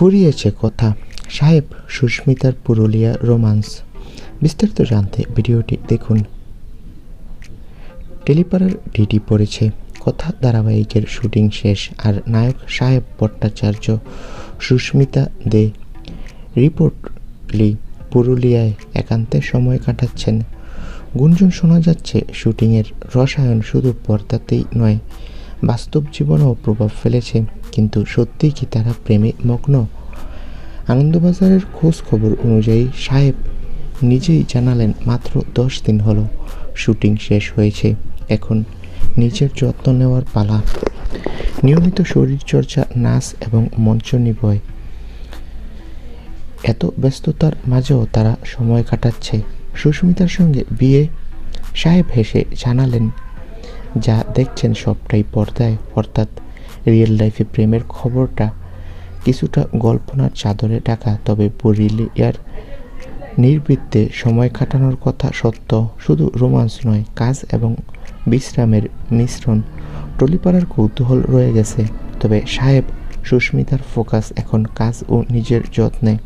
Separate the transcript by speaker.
Speaker 1: ফুরিয়েছে কথা। সাহেব সুস্মিতার পুরুলিয়া রোমান্স। বিস্তারিত জানতে ভিডিওটি দেখুন। টেলিপাড়ার ডিডি পড়েছে, কথা ধারাবাহিকের শুটিং শেষ আর নায়ক সাহেব ভট্টাচার্য, সুস্মিতা দে। রিপোর্টলি পুরুলিয়ায় একান্তে সময় কাটাচ্ছেন। গুঞ্জন শোনা যাচ্ছে শুটিংয়ের রসায়ন শুধু পর্দাতেই নয় বাস্তব জীবনেও প্রভাব ফেলেছে, কিন্তু সত্যিই কি তারা প্রেমে মগ্ন? আনন্দবাজারের খোঁজ খবর অনুযায়ী সাহেব নিজেই জানালেন, মাত্র দশ দিন হলো শুটিং শেষ হয়েছে, এখন নিজের যত্ন নেওয়ার পালা। নিয়মিত শরীরচর্চা, নাচ এবং মঞ্চ নিবয় এত ব্যস্ততার মাঝেও তারা সময় কাটাচ্ছে। সুস্মিতার সঙ্গে বিয়ে, সাহেব হেসে জানালেন যা দেখছেন সবটাই পর্দায়, অর্থাৎ রিয়েল লাইফে প্রেমের খবরটা কিছুটা গল্পনার চাদরে ঢাকা। তবে পুরুলিয়ার নির্বৃত্তে সময় কাটানোর কথা সত্য, শুধু রোমান্স নয়, কাজ এবং বিশ্রামের মিশ্রণ টলিপাড়ার কৌতূহল রয়ে গেছে। তবে সাহেব সুস্মিতার ফোকাস এখন কাজ ও নিজের যত্নে।